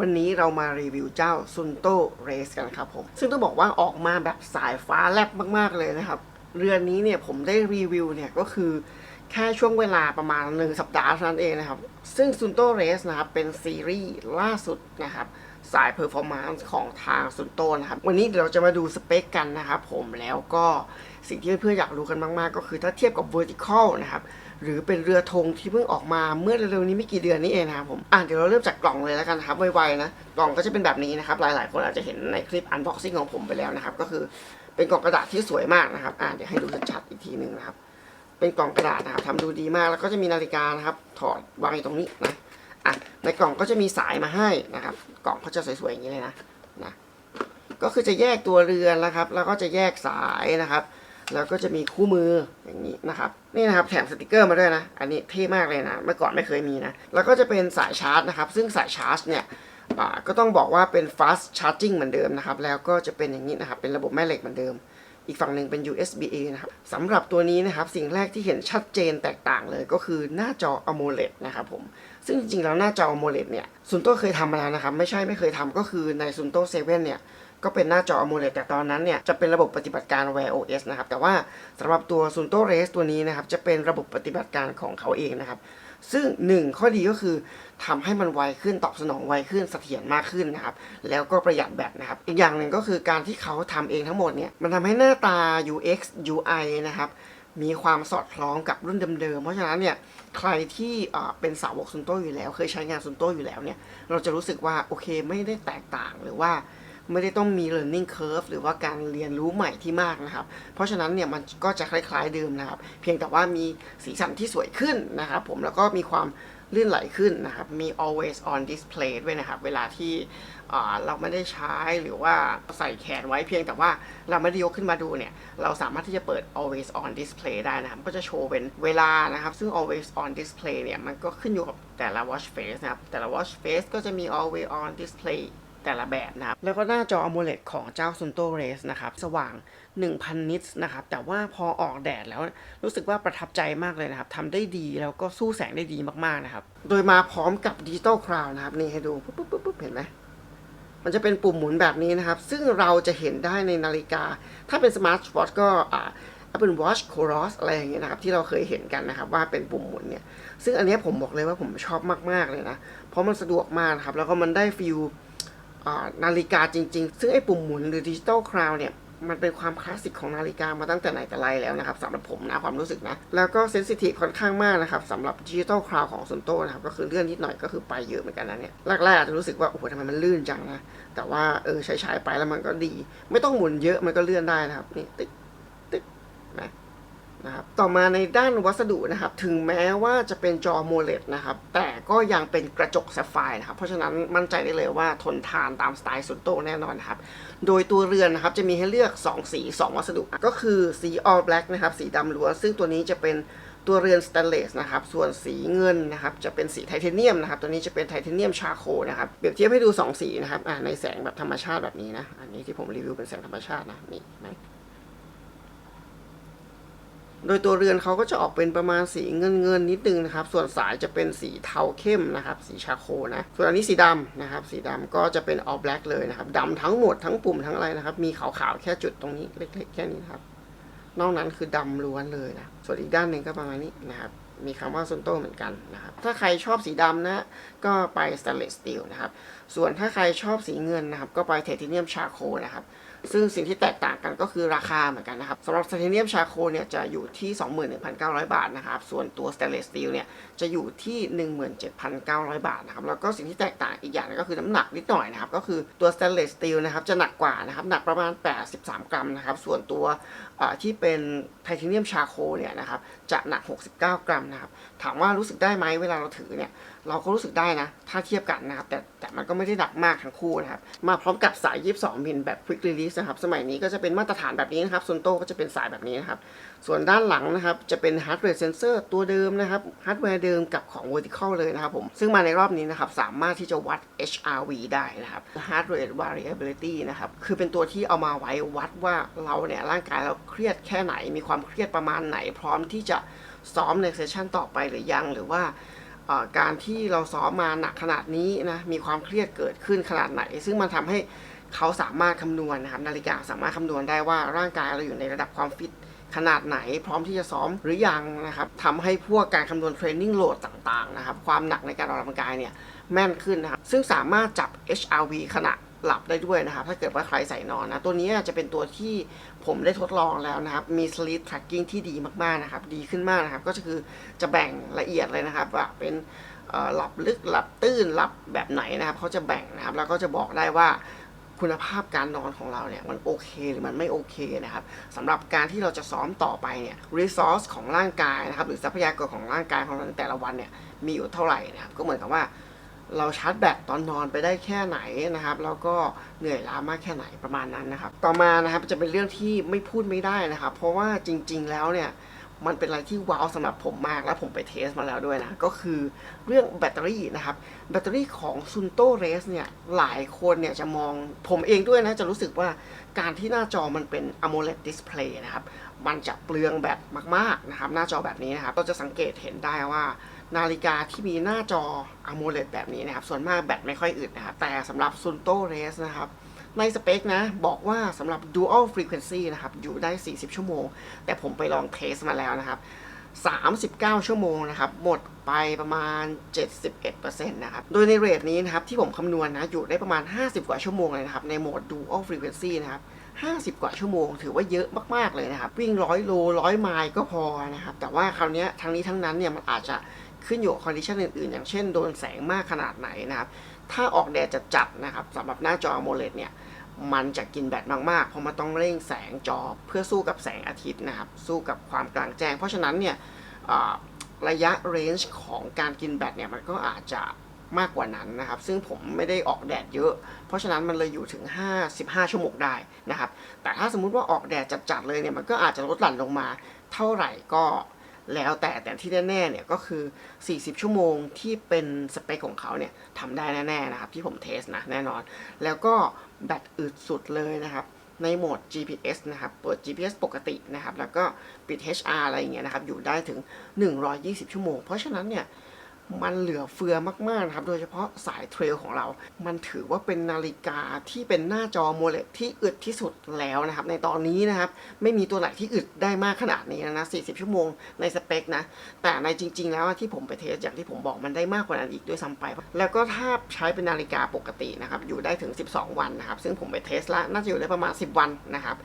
วันนี้เรามารีวิวเจ้าซุนโตเรสกันครับผม ซึ่งต้องบอกว่าออกมาแบบสายฟ้าแลบมากๆเลยนะครับ เรือนนี้เนี่ยผมได้รีวิวเนี่ยก็คือแค่ช่วงเวลาประมาณ 1 สัปดาห์เท่านั้นเองนะครับ ซึ่งซุนโตเรสนะครับเป็นซีรีส์ล่าสุดนะครับสายเพอร์ฟอร์มนซ์ของทางซุนโตนะครับ วันนี้เดี๋ยวเราจะมาดูสเปคกันนะครับผมแล้วก็สิ่งที่เพื่อนๆอยากรู้กันมาก ๆ ก็คือถ้าเทียบกับ vertical นะครับ หรือเป็นเรือธงที่เพิ่งออกมาเมื่อเร็วๆนี้ไม่กี่เดือนนี้เองนะครับผมอะเดี๋ยวเราเริ่มจากกล่องเลยแล้วกันครับไวๆนะกล่องก็จะเป็นแบบนี้นะครับหลายๆ คนอาจจะเห็นในคลิป unboxing ของผมไปแล้วนะครับก็คือเป็นกล่องกระดาษที่สวยมากนะครับอะเดี๋ยวให้ดูชัดๆอีกทีหนึ่งนะครับเป็นกล่องกระดาษนะครับทำดูดีมากแล้วก็จะมีนาฬิกานะครับ ถอดวางอยู่ตรงนี้นะอะในกล่องก็จะมีสายมาให้นะครับ กล่องเขาจะสวยๆอย่างนี้เลยนะนะก็คือจะแยกตัวเรือนนะครับ แล้วก็จะแยกสายนะครับ แล้วก็จะมีคู่มืออย่างนี้นะครับนี่นะครับแถมสติกเกอร์มาด้วยนะ อันนี้เท่มากเลยนะ เมื่อก่อนไม่เคยมีนะ แล้วก็จะเป็นสายชาร์จนะครับ ซึ่งสายชาร์จเนี่ยก็ต้องบอกว่าเป็น fast charging เหมือนเดิมนะครับ แล้วก็จะเป็นอย่างนี้นะครับ เป็นระบบแม่เหล็กเหมือนเดิม อีกฝั่งหนึ่งเป็น USB-A นะครับสำหรับตัวนี้นะครับ สิ่งแรกที่เห็นชัดเจนแตกต่างเลยก็คือหน้าจอ AMOLED นะครับผม ซึ่งจริงๆแล้วหน้าจอ AMOLED เนี่ยซุนโตเคยทำมาแล้วนะครับ ไม่ใช่ไม่เคยทำก็คือในซุนโตเซเว่นเนี่ย ก็เป็นหน้าจอ AMOLED แต่ตอนนั้นเนี่ยจะเป็นระบบปฏิบัติการ Wear OS นะครับ แต่ว่าสำหรับตัว Sunto Race ตัวนี้นะครับ จะเป็นระบบปฏิบัติการของเขาเองนะครับ ซึ่งหนึ่งข้อดีก็คือทำให้มันไวขึ้นตอบสนองไวขึ้นเสถียรมากขึ้นนะครับ แล้วก็ประหยัดแบตนะครับ อีกอย่างหนึ่งก็คือการที่เขาทำเองทั้งหมดเนี่ยมันทำให้หน้าตา UX UI นะครับมีความสอดคล้องกับรุ่นเดิมๆ เพราะฉะนั้นเนี่ยใครที่เอ่อเป็นสาวกซุนโตอยู่แล้ว เคยใช้งานซุนโตอยู่แล้วเนี่ยเราจะรู้สึกว่าโอเคไม่ได้แตกต่างหรือว่า ไม่ได้ต้องมี learning curve หรือว่าการเรียนรู้ใหม่ที่มากนะครับ เพราะฉะนั้นเนี่ยมันก็จะคล้ายๆเดิมนะครับ เพียงแต่ว่ามีสีสันที่สวยขึ้นนะครับผมแล้วก็มีความลื่นไหลขึ้นนะครับ มี always on display ด้วยนะครับ เวลาที่เราไม่ได้ใช้หรือว่าใส่แขนไว้เพียงแต่ว่าเราไม่ได้ยกขึ้นมาดูเนี่ย เราสามารถที่จะเปิด always on display ได้นะครับ ก็จะโชว์เป็นเวลานะครับ ซึ่ง always on display เนี่ย มันก็ขึ้นอยู่กับแต่ละ watch face นะครับ แต่ละ watch face ก็จะมี always on display แต่ละแบบนะครับ แล้วก็หน้าจอ AMOLED ของเจ้า Sunto Race นะครับ สว่าง 1,000 นิตส์นะครับ แต่ว่าพอออกแดดแล้วรู้สึกว่าประทับใจมากเลยนะครับทำได้ดีแล้วก็สู้แสงได้ดีมากๆนะครับ โดยมาพร้อมกับดิจิตอลคราวนะครับ นี่ให้ดูปุ๊บปุ๊บปุ๊บเห็นไหมมันจะเป็นปุ่มหมุนแบบนี้นะครับ ซึ่งเราจะเห็นได้ในนาฬิกา ถ้าเป็นสมาร์ทวอทก็อ่า Apple Watch c o r o s อะไรอย่างเงี้ยนะครับ ที่เราเคยเห็นกันนะครับ ว่าเป็นปุ่มหมุนเนี่ย ซึ่งอันนี้ผมบอกเลยว่าผมชอบมาก ๆ เลยนะ เพราะมันสะดวกมากครับ แล้วก็มันได้ฟิล นาฬิกาจริง ๆ ซึ่งไอ้ปุ่มหมุนหรือดิจิตอลคราวเนี่ยมันเป็นความคลาสสิกของนาฬิกามาตั้งแต่ไหนแต่ไรแล้วนะครับสำหรับผมนะความรู้สึกนะ แล้วก็เซนซิทีฟค่อนข้างมากนะครับสำหรับดิจิตอลคราวของซุนโตนะครับ ก็คือเลื่อนนิดหน่อยก็คือไปเยอะเหมือนกันนะเนี่ยแรกๆอาจจะรู้สึกว่า โอ้โหทำไมมันลื่นจังนะ แต่ว่าเออใช้ๆไปแล้วมันก็ดี ไม่ต้องหมุนเยอะมันก็เลื่อนได้นะครับนี่ติ๊ก นะครับต่อมาในด้านวัสดุนะครับ ถึงแม้ว่าจะเป็นจอโมเลดนะครับ แต่ก็ยังเป็นกระจกแซฟไฟร์นะครับ เพราะฉะนั้นมั่นใจได้เลยว่าทนทานตามสไตล์ซุนโตแน่นอนนครับ โดยตัวเรือนนะครับจะมีให้เลือก 2 สี 2 วัสดุ ก็คือสี all black นะครับ สีดำล้วน ซึ่งตัวนี้จะเป็นตัวเรือนสแตนเลสนะครับ ส่วนสีเงินนะครับ จะเป็นสีไทเทเนียมนะครับ ตัวนี้จะเป็นไทเทเนียมชาโคนะครับ เปรียบเทียบให้ดู 2 สีนะครับในแสงแบบธรรมชาติแบบนี้นะ อันนี้ที่ผมรีวิวเป็นแสงธรรมชาตินะ นี่เห็นไหม โดยตัวเรือนเขาก็จะออกเป็นประมาณสีเงินเงินนิดนึงนะครับ ส่วนสายจะเป็นสีเทาเข้มนะครับ สีชาโคนะ ส่วนอันนี้สีดำนะครับ สีดำก็จะเป็น all black เลยนะครับดำทั้งหมดทั้งปุ่มทั้งอะไรนะครับ มีขาวๆแค่จุดตรงนี้เล็กๆแค่นี้ครับ นอกนั้นคือดำล้วนเลยนะ ส่วนอีกด้านหนึ่งก็ประมาณนี้นะครับ มีคำว่า s นโตเหมือนกันนะครับ ถ้าใครชอบสีดำนะ ก็ไป stainless steel นะครับ ส่วนถ้าใครชอบสีเงินนะครับ ก็ไป titanium charcoal นะครับ ซึ่งสิ่งที่แตกต่างกันก็คือราคาเหมือนกันนะครับสำหรับไทเทเนียมชาโคเนี่ยจะอยู่ที่ 21,900 บาทนะครับ ส่วนตัวสเตลเลสสตีลเนี่ยจะอยู่ที่ 17,900 บาทนะครับ แล้วก็สิ่งที่แตกต่างอีกอย่างก็คือน้ำหนักนิดหน่อยนะครับ ก็คือตัวสเตลเลสสตีลนะครับจะหนักกว่านะครับ หนักประมาณ 83 กรัมนะครับ ส่วนตัว ที่เป็นไทเทเนียมชาโคเนี่ยนะครับจะหนัก 69 กรัมนะครับถามว่ารู้สึกได้ไหมเวลาเราถือเนี่ยเราก็รู้สึกได้นะ ถ้าเทียบกันนะครับ แต่แต่มันก็ไม่ได้หนักมากทั้งคู่นะครับ มาพร้อมกับสาย 22มิลแบบ Quick Release นะครับ สมัยนี้ก็จะเป็นมาตรฐานแบบนี้นะครับ ส่วนโตก็จะเป็นสายแบบนี้นะครับส่วนด้านหลังนะครับ จะเป็น Heart Rate Sensor ตัวเดิมนะครับฮาร์ดแวร์เดิมกับของ Vertical เลยนะครับผม ซึ่งมาในรอบนี้นะครับ สามารถที่จะวัด HRV ได้นะครับ Heart Rate Variability นะครับ คือเป็นตัวที่เอามาไว้วัดว่าเราเนี่ย ร่างกายเราเครียดแค่ไหน มีความเครียดประมาณไหน พร้อมที่จะซ้อมในเซสชันต่อไปหรือยัง หรือว่าการที่เราซ้อมมาหนักขนาดนี้นะ มีความเครียดเกิดขึ้นขนาดไหน ซึ่งมันทำให้เขาสามารถคำนวณนะครับ นาฬิกาสามารถคำนวณได้ว่าร่างกายเราอยู่ในระดับความฟิต ขนาดไหนพร้อมที่จะซ้อมหรือยังนะครับทำให้พวกการคำนวณเทรนนิ่งโหลดต่างๆนะครับความหนักในการออกกำลังกายเนี่ยแม่นขึ้นนะครับซึ่งสามารถจับ HRV ขณะหลับได้ด้วยนะครับ ถ้าเกิดว่าใครใส่นอนนะ ตัวนี้จะเป็นตัวที่ผมได้ทดลองแล้วนะครับ มี sleep tracking ที่ดีมาก ๆ นะครับ ดีขึ้นมากนะครับ ก็คือจะแบ่งละเอียดเลยนะครับว่าเป็นหลับลึกหลับตื้นหลับแบบไหนนะครับเขาจะแบ่งนะครับ แล้วก็จะบอกได้ว่า คุณภาพการนอนของเราเนี่ยมันโอเคหรือมันไม่โอเคนะครับสำหรับการที่เราจะซ้อมต่อไปเนี่ย resource ของร่างกายนะครับหรือทรัพยากรของร่างกายของเราในแต่ละวันเนี่ยมีอยู่เท่าไหร่นะครับก็เหมือนกับว่า เราชาร์จแบตตอนนอนไปได้แค่ไหนนะครับแล้วก็เหนื่อยล้ามากแค่ไหนประมาณนั้นนะครับ ต่อมานะครับจะเป็นเรื่องที่ไม่พูดไม่ได้นะครับ เพราะว่าจริง ๆ แล้วเนี่ย มันเป็นอะไรที่ว้าวสำหรับผมมากและผมไปเทสมาแล้วด้วยนะ ก็คือเรื่องแบตเตอรี่นะครับ แบตเตอรี่ของ Sunto Race เนี่ย หลายคนเนี่ยจะมองผมเองด้วยนะ จะรู้สึกว่าการที่หน้าจอมันเป็น AMOLED display นะครับ มันจะเปลืองแบตมากๆนะครับ หน้าจอแบบนี้นะครับ เราจะสังเกตเห็นได้ว่านาฬิกาที่มีหน้าจอ AMOLED แบบนี้นะครับ ส่วนมากแบตไม่ค่อยอึดนะครับ แต่สำหรับ Sunto Race นะครับ ในสเปคนะ บอกว่าสำหรับ Dual Frequency นะครับ อยู่ได้ 40 ชั่วโมง แต่ผมไปลองเทสมาแล้วนะครับ 39 ชั่วโมงนะครับ หมดไปประมาณ 71%นะครับ โดยในเรทนี้นะครับ ที่ผมคำนวณนะ อยู่ได้ประมาณ 50 กว่าชั่วโมงเลยนะครับ ในโหมด Dual Frequency นะครับ50 กว่าชั่วโมง ถือว่าเยอะมาก ๆ เลยนะครับ วิ่งร้อยโลร้อยไมล์ก็พอนะครับ แต่ว่าคราวนี้ทั้งนี้ทั้งนั้นเนี่ยมันอาจจะขึ้นอยู่กับคอนดิชันอื่น ๆ อย่างเช่นโดนแสงมากขนาดไหนนะครับ ถ้าออกแดดจัดๆนะครับสำหรับหน้าจอ AMOLED เนี่ย มันจะกินแบตมากๆ เพราะมันต้องเร่งแสงจอเพื่อสู้กับแสงอาทิตย์นะครับ สู้กับความกลางแจ้ง เพราะฉะนั้นเนี่ยระยะเรนจ์ของการกินแบตเนี่ยมันก็อาจจะมากกว่านั้นนะครับ ซึ่งผมไม่ได้ออกแดดเยอะ เพราะฉะนั้นมันเลยอยู่ถึง 55 ชั่วโมงได้นะครับ แต่ถ้าสมมุติว่าออกแดดจัดๆเลยเนี่ยมันก็อาจจะลดหลั่นลงมาเท่าไหร่ก็แล้วแต่แต่ที่แน่ๆเนี่ยก็คือ 40 ชั่วโมงที่เป็นสเปคของเขาเนี่ยทำได้แน่ๆนะครับที่ผมเทสนะแน่นอน แล้วก็ แบตอึดสุดเลยนะครับ ในโหมด GPS นะครับ เปิด GPS ปกตินะครับ แล้วก็ปิด HR อะไรอย่างเงี้ยนะครับ อยู่ได้ถึง 120 ชั่วโมง เพราะฉะนั้นเนี่ย มันเหลือเฟือมากๆนะครับ โดยเฉพาะสายเทรลของเรา มันถือว่าเป็นนาฬิกาที่เป็นหน้าจอโมเลตที่อึดที่สุดแล้วนะครับ ในตอนนี้นะครับ ไม่มีตัวไหนที่อึดได้มากขนาดนี้นะ 40 ชั่วโมงในสเปคนะ แต่ในจริง ๆ แล้วที่ผมไปเทสอย่างที่ผมบอกมันได้มากกว่านั้นอีกด้วยซ้ำไป แล้วก็ถ้าใช้เป็นนาฬิกาปกตินะครับ อยู่ได้ถึง 12 วันนะครับ ซึ่งผมไปเทสแล้วน่าจะอยู่ได้ประมาณ 10 วันนะครับ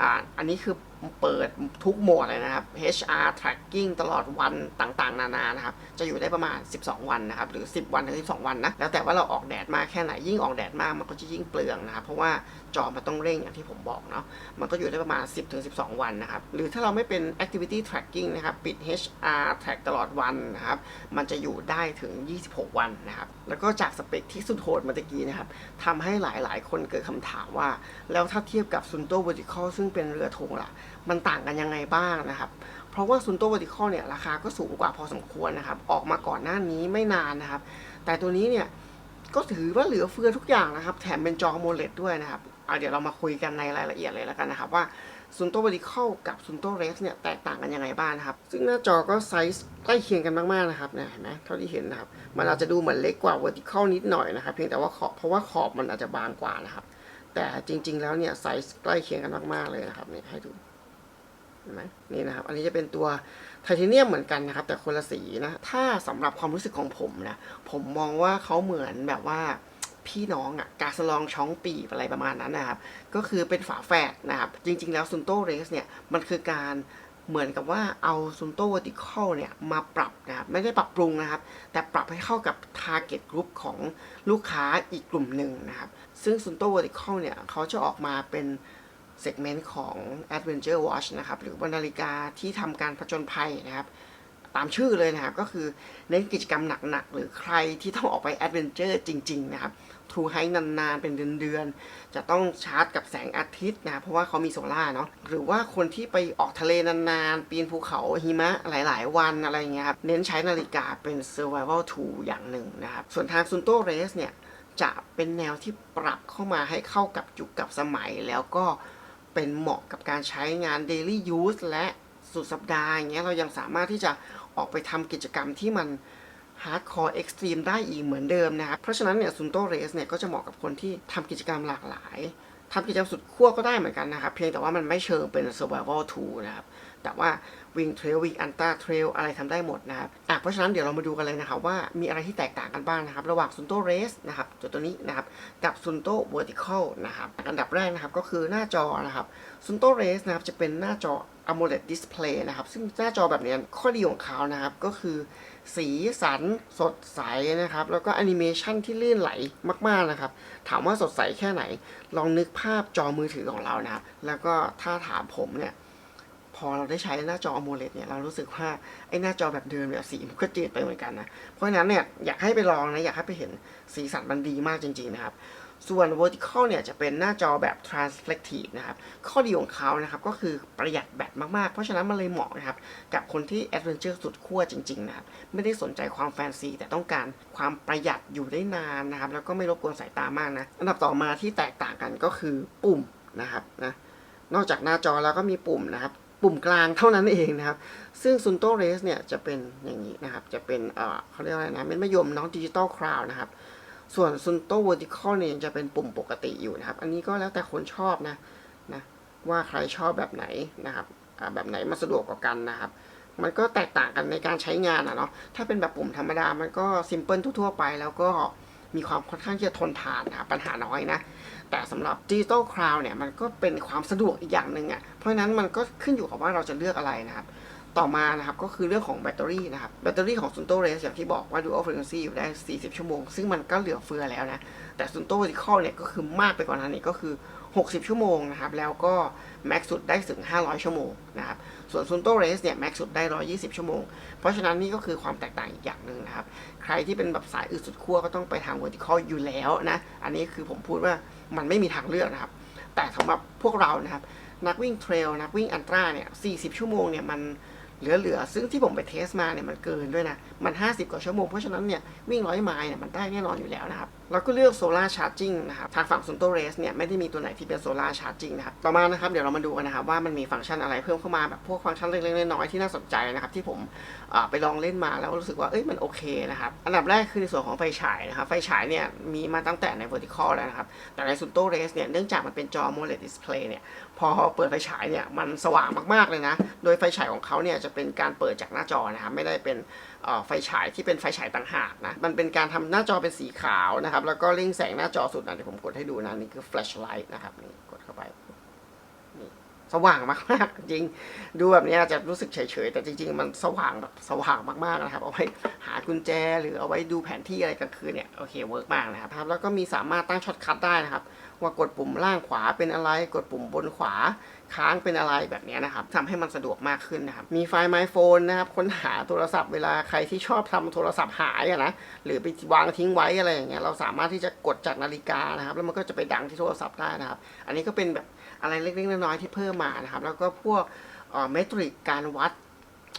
อ่า อันนี้คือเปิดทุกโหมดเลยนะครับ HR tracking ตลอดวันต่างๆ นานานะครับ จะอยู่ได้ประมาณ 12 วันนะครับ หรือ 10 วันถึง 12 วันนะ แล้วแต่ว่าเราออกแดดมากแค่ไหน ยิ่งออกแดดมากมันก็จะยิ่งเปลืองนะครับ เพราะว่าจอมันต้องเร่งอย่างที่ผมบอกเนาะ มันก็อยู่ได้ประมาณ 10ถึง12 วันนะครับ หรือถ้าเราไม่เป็น activity tracking นะครับ ปิด HR track ตลอดวันนะครับ มันจะอยู่ได้ถึง 26 วันนะครับ แล้วก็จากสเปคที่สุดโหดเมื่อกี้นะครับทำให้หลายๆ คนเกิดคำถามว่า แล้วถ้าเทียบกับ Sunto Vertical ซึ่งเป็นเรือธงล่ะมันต่างกันยังไงบ้างนะครับ เพราะว่า Sunto Vertical เนี่ยราคาก็สูงกว่าพอสมควรนะครับ ออกมาก่อนหน้านี้ไม่นานนะครับ แต่ตัวนี้เนี่ยก็ถือว่าเหลือเฟือทุกอย่างนะครับ แถมเป็นจอ AMOLED ด้วยนะครับเอาเดี๋ยวเรามาคุยกันในรายละเอียดเลยแล้วกันนะครับ ว่า Sunto Vertical กับ Sunto Race เนี่ยแตกต่างกันยังไงบ้างนะครับ ซึ่งหน้าจอก็ไซส์ใกล้เคียงกันมากๆนะครับเนี่ยเห็นไหมเท่าที่เห็นนะครับ มันอาจจะดูเหมือนเล็กกว่า Vertical นิดหน่อยนะครับ เพียงแต่ว่าขอบเพราะว่าขอบมันอาจจะบางกว่านะครับ แต่จริง ๆ แล้วเนี่ยไซส์ใกล้เคียงกันมากๆเลยนะครับเนี่ยให้ดู ห็นไหมนี่นะครับ อันนี้จะเป็นตัวไทเทเนียมเหมือนกันนะครับ แต่คนละสีนะ ถ้าสำหรับความรู้สึกของผมนะ ผมมองว่าเขาเหมือนแบบว่าพี่น้องอะ่ะกาสลองช้องปีบอะไรประมาณนั้นนะครับ ก็คือเป็นฝาแฝดนะครับ จริง ๆ แล้วซุนโตเรสเนี่ยมันคือการเหมือนกับว่าเอาซุนโตเวอร์ติคอลเนี่ยมาปรับนะครับไม่ได้ปรับปรุงนะครับ แต่ปรับให้เข้ากับ Target Group ของลูกค้าอีกกลุ่มหนึ่งนะครับ ซึ่งซุนโตเวอร์ติคอลเนี่ยเขาจะออกมาเป็น เซกเมนต์ของ Adventure Watch นะครับหรือนาฬิกาที่ทำการผจญภัยนะครับ ตามชื่อเลยนะครับ ก็คือเน้นกิจกรรมหนัก ๆ หรือใครที่ต้องออกไป Adventure จริง ๆ นะครับทูไฮนาน ๆ เป็นเดือน ๆ จะต้องชาร์จกับแสงอาทิตย์นะครับเพราะว่าเขามีโซล่าเนาะหรือว่าคนที่ไปออกทะเลนาน ๆ ปีนภูเขาหิมะหลาย ๆ วันอะไรเงี้ยครับเน้นใช้นาฬิกาเป็น survival tool อย่างหนึ่งนะครับ ส่วนทาง Sunto Race เนี่ย จะเป็นแนวที่ปรับเข้ามาให้เข้ากับยุคกับสมัยแล้วก็ เป็นเหมาะกับการใช้งาน daily use และสุดสัปดาห์อย่างเงี้ยเรายังสามารถที่จะออกไปทำกิจกรรมที่มันฮาร์ดคอร์เอ็กซ์ตรีมได้อีกเหมือนเดิมนะครับ เพราะฉะนั้นเนี่ยซุนโตเรสเนี่ยก็จะเหมาะกับคนที่ทำกิจกรรมหลากหลายทำกิจกรรมสุดขั้วก็ได้เหมือนกันนะครับ เพียงแต่ว่ามันไม่เชิงเป็น survival tool นะครับ แต่ว่าวิ่งเทรลวิ่งอันต้าเทรลอะไรทำได้หมดนะครับอะเพราะฉะนั้นเดี๋ยวเรามาดูกันเลยนะครับว่ามีอะไรที่แตกต่างกันบ้างนะครับ ระหว่างซุนโตเรสนะครับตัวตัวนี้นะครับกับซุนโตเวอร์ติเคอลนะครับอันดับแรกนะครับก็คือหน้าจอนะครับซุนโตเรสนะครับจะเป็นหน้าจอ AMOLED Display นะครับ ซึ่งหน้าจอแบบนี้ข้อดีของเขานะครับ ก็คือ สีสันสดใสนะครับ แล้วก็แอนิเมชันที่ลื่นไหลมาก ๆ นะครับ ถามว่าสดใสแค่ไหน ลองนึกภาพจอมือถือของเรานะครับ แล้วก็ถ้าถามผมเนี่ย พอเราได้ใช้หน้าจอ AMOLED เนี่ยเรารู้สึกว่าไอ้หน้าจอแบบเดิมเนี่ยสีมันก็จืดไปเหมือนกันนะเพราะฉะนั้นเนี่ยอยากให้ไปลองนะอยากให้ไปเห็นสีสันมันดีมากจริง ๆนะครับ ส่วน vertical เนี่ยจะเป็นหน้าจอแบบ transflective นะครับ ข้อดีของเขานะครับก็คือประหยัดแบตมากๆ เพราะฉะนั้นมันเลยเหมาะนะครับ กับคนที่ adventure สุดขั้วจริง ๆ นะครับ ไม่ได้สนใจความแฟนซี แต่ต้องการความประหยัดอยู่ได้นานนะครับ แล้วก็ไม่รบกวนสายตามากนะ อันดับต่อมาที่แตกต่างกันก็คือปุ่มนะครับนะนอกจากหน้าจอแล้วก็มีปุ่มนะครับ ปุ่มกลางเท่านั้นเองนะครับ ซึ่ง Sunto Race เนี่ยจะเป็นอย่างนี้นะครับ จะเป็นเอ่อเขาเรียกว่าอะไรนะเม็ดมะยมน้องดิจิตอลคราวนะครับ ส่วน Sunto Vertical เนี่ยยังจะเป็นปุ่มปกติอยู่นะครับ อันนี้ก็แล้วแต่คนชอบนะนะว่าใครชอบแบบไหนนะครับแบบไหนมาสะดวกกว่ากันนะครับ มันก็แตกต่างกันในการใช้งานอะเนาะ ถ้าเป็นแบบปุ่มธรรมดา มันก็ซิมเพิลทั่วๆไป แล้วก็มีความค่อนข้างที่จะทนทานนะปัญหาน้อยนะ แต่สำหรับดิจิตอลคลาวเนี่ยมันก็เป็นความสะดวกอีกอย่างหนึ่งอะ่ะเพราะฉะนั้นมันก็ขึ้นอยู่กับว่าเราจะเลือกอะไรนะครับ ต่อมานะครับก็คือเรื่องของแบตเตอรี่นะครับแบตเตอรี่ของซุนโตเรสอย่างที่บอกว่า Dual Frequency อยู่ได้ 40 ชั่วโมง ซึ่งมันก็เหลือเฟือแล้วนะแต่ซุนโตดิคอเนี่ยก็คือมากไปกว่านั้นอีกก็คือ 60 ชั่วโมงนะครับ แล้วก็แม็กสุดได้ถึง 500 ชั่วโมงนะครับ ส่วน Sunto Race เนี่ยแม็กสุดได้ 120 ชั่วโมง เพราะฉะนั้นนี่ก็คือความแตกต่างอีกอย่างหนึ่งนะครับ ใครที่เป็นแบบสายอึดสุดขั้วก็ต้องไปทาง Vertical อยู่แล้วนะ อันนี้คือผมพูดว่ามันไม่มีทางเลือกนะครับ แต่สำหรับพวกเรานะครับ นักวิ่งเทรลนักวิ่งอันตราเนี่ย 40 ชั่วโมงเนี่ยมันเหลือๆ ซึ่งที่ผมไปเทสมาเนี่ยมันเกินด้วยนะ มัน 50 กว่าชั่วโมง เพราะฉะนั้นเนี่ยวิ่งร้อยไมล์เนี่ยมันได้แน่นอนอยู่แล้วนะครับ แล้วก็เลือกโซลาร์ชาร์จิ่งนะครับทางฝั่งซุนโตเรสเนี่ยไม่ได้มีตัวไหนที่เป็นโซลาร์ชาร์จิ่งนะครับต่อมานะครับเดี๋ยวเรามาดูกันนะครับว่ามันมีฟังก์ชันอะไรเพิ่มเข้ามาแบบพวกฟังก์ชันเล็กๆน้อยๆที่น่าสนใจนะครับที่ผมไปลองเล่นมาแล้วรู้สึกว่าเอ้ยมันโอเคนะครับอันดับแรกคือในส่วนของไฟฉายนะครับไฟฉายเนี่ยมีมาตั้งแต่ใน vertical แล้วนะครับแต่ใน Sunto Race เนี่ยเนื่องจากมันเป็นจอ AMOLED display เนี่ยพอเปิดไฟฉายเนี่ยมันสว่างมากๆเลยนะโดยไฟฉายของเขาเนี่ยจะเป็นการเปิดจากหน้าจอนะครับไม่ได้เป็น ไฟฉายที่เป็นไฟฉายต่างหากนะ มันเป็นการทำหน้าจอเป็นสีขาวนะครับ แล้วก็เร่งแสงหน้าจอสุดนะเดี๋ยวผมกดให้ดูนะ นี่คือแฟลชไลท์นะครับ นี่กดเข้าไป สว่างมากๆจริง ดูแบบนี้อาจจะรู้สึกเฉยๆ แต่จริงๆ มันสว่างแบบสว่างมากๆนะครับ เอาไว้หากุญแจหรือเอาไว้ดูแผนที่อะไรกลางคืนเนี่ยโอเคเวิร์กมากนะครับ แล้วก็มีสามารถตั้งช็อตคัทได้นะครับ ว่ากดปุ่มล่างขวาเป็นอะไร กดปุ่มบนขวาค้างเป็นอะไรแบบนี้นะครับทำให้มันสะดวกมากขึ้นนะครับ มีไฟล์ My Phone นะครับค้นหาโทรศัพท์เวลาใครที่ชอบทำโทรศัพท์หายอะนะหรือไปวางทิ้งไว้อะไรอย่างเงี้ยเราสามารถที่จะกดจากนาฬิกานะครับ แล้วมันก็จะไปดังที่โทรศัพท์ได้นะครับ อันนี้ก็เป็นแบบ อะไรเล็กๆน้อยๆที่เพิ่มมานะครับ แล้วก็พวกเมทริกการวัด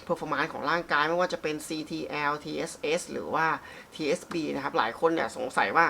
performance ของร่างกายไม่ว่าจะเป็น CTL TSS หรือว่า TSB นะครับ หลายคนเนี่ยสงสัยว่า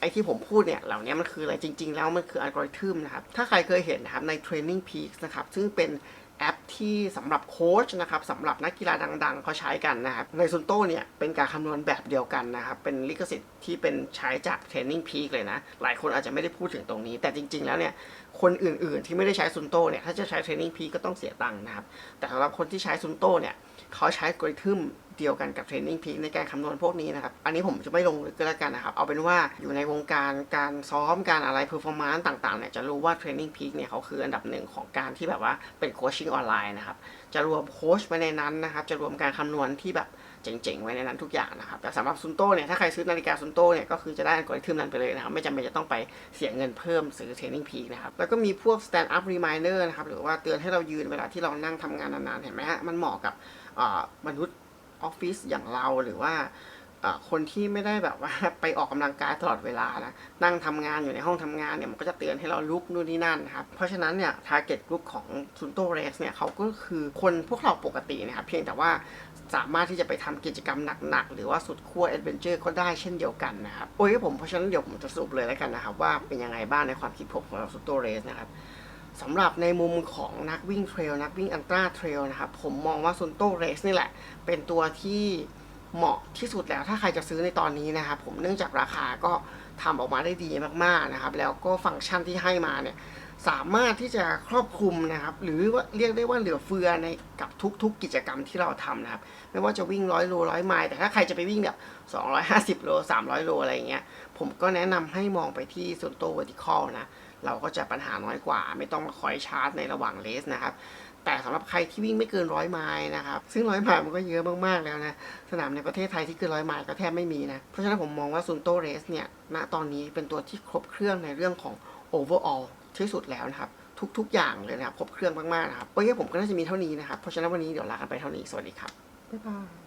ไอ้ที่ผมพูดเนี่ย เหล่านี้มันคืออะไรจริง ๆ แล้วมันคืออัลกอริทึมนะครับ ถ้าใครเคยเห็นนะครับใน Training Peaks นะครับ ซึ่งเป็น แอปที่สำหรับโค้ชนะครับสำหรับนักกีฬาดังๆเขาใช้กันนะครับในซุนโตเนี่ยเป็นการคำนวณแบบเดียวกันนะครับเป็นลิขสิทธิ์ที่เป็นใช้จากเทรนนิ่งพีคเลยนะ หลายคนอาจจะไม่ได้พูดถึงตรงนี้ แต่จริง ๆ แล้วเนี่ยคนอื่นๆ ที่ไม่ได้ใช้ซุนโตเนี่ยถ้าจะใช้เทรนนิ่งพีก็ต้องเสียตังค์นะครับแต่สำหรับคนที่ใช้ซุนโตเนี่ย เขาใช้อัลกอริทึมเดียวกันกับ Training Peak ในการคำนวณพวกนี้นะครับ อันนี้ผมจะไม่ลงลึกก็แล้วกันนะครับ เอาเป็นว่าอยู่ในวงการการซ้อมการอะไร performance ต่างๆเนี่ยจะรู้ว่า Training Peak เนี่ยเขาคืออันดับหนึ่งของการที่แบบว่าเป็นโคชชิ่งออนไลน์นะครับ จะรวมโค้ชไว้ในนั้นนะครับ จะรวมการคำนวณที่แบบเจ๋งๆ ไว้ในนั้นทุกอย่างนะครับ แต่สำหรับซุนโตเนี่ยถ้าใครซื้อนาฬิกาซุนโตเนี่ยก็คือจะได้อัลกอริทึมนั้นไปเลยนะครับ ไม่จำเป็นจะต้องไปเสียเงินเพิ่มซื้อ Training Peak นะครับ แล้วก็มีพวก stand up reminder นะครับหรือว่าเตือนให้เรายืนเวลาที่เรานั่งทำงานนานๆ เห็นไหมฮะมันเหมาะกับ มนุษย์ออฟฟิศอย่างเราหรือว่าคนที่ไม่ได้แบบว่าไปออกกำลังกายตลอดเวลานะนั่งทำงานอยู่ในห้องทำงานเนี่ยมันก็จะเตือนให้เราลุกนู่นนี่นั่นนะครับ เพราะฉะนั้นเนี่ย target group ของซุนโตเรสเนี่ยเขาก็คือคนพวกเราปกตินะครับ เพียงแต่ว่าสามารถที่จะไปทำกิจกรรมหนัก ๆ หรือว่าสุดขั้วแอดเวนเจอร์ก็ได้เช่นเดียวกันนะครับ โอ้ยผมเพราะฉะนั้นเดี๋ยวผมจะสรุปเลยแล้วกันนะครับ ว่าเป็นยังไงบ้างในความคิดผมของเราซุนโตเรสนะครับ สำหรับในมุมของนักวิ่งเทรลนักวิ่งอันตราเทรลนะครับผมมองว่าซุนโตเรสนี่แหละ เป็นตัวที่เหมาะที่สุดแล้วถ้าใครจะซื้อในตอนนี้นะครับผมเนื่องจากราคาก็ทำออกมาได้ดีมากๆนะครับ แล้วก็ฟังก์ชันที่ให้มาเนี่ยสามารถที่จะครอบคลุมนะครับ หรือว่าเรียกได้ว่าเหลือเฟือในกับทุกๆกิจกรรมที่เราทำนะครับ ไม่ว่าจะวิ่งร้อยโลร้อยไมล์แต่ถ้าใครจะไปวิ่งแบบ250 โล 300 โลอะไรอย่างเงี้ยผมก็แนะนำให้มองไปที่ส่วนตัว vertical นะ เราก็จะปัญหาน้อยกว่า ไม่ต้องมาคอยชาร์จในระหว่างเลสนะครับแต่สำหรับใครที่วิ่งไม่เกินร้อยไมล์นะครับ ซึ่งร้อยไมล์มันก็เยอะมากๆแล้วนะ สนามในประเทศไทยที่เกินร้อยไมล์ก็แทบไม่มีนะ เพราะฉะนั้นผมมองว่าซุนโตเรสเนี่ย ณ ตอนนี้เป็นตัวที่ครบเครื่องในเรื่องของ overall ที่สุดแล้วนะครับ ทุกๆ อย่างเลยนะครับ ครบเครื่องมากๆนะครับ โอเคผมก็น่าจะมีเท่านี้นะครับ เพราะฉะนั้นวันนี้เดี๋ยวลากันไปเท่านี้ สวัสดีครับ บ๊ายบาย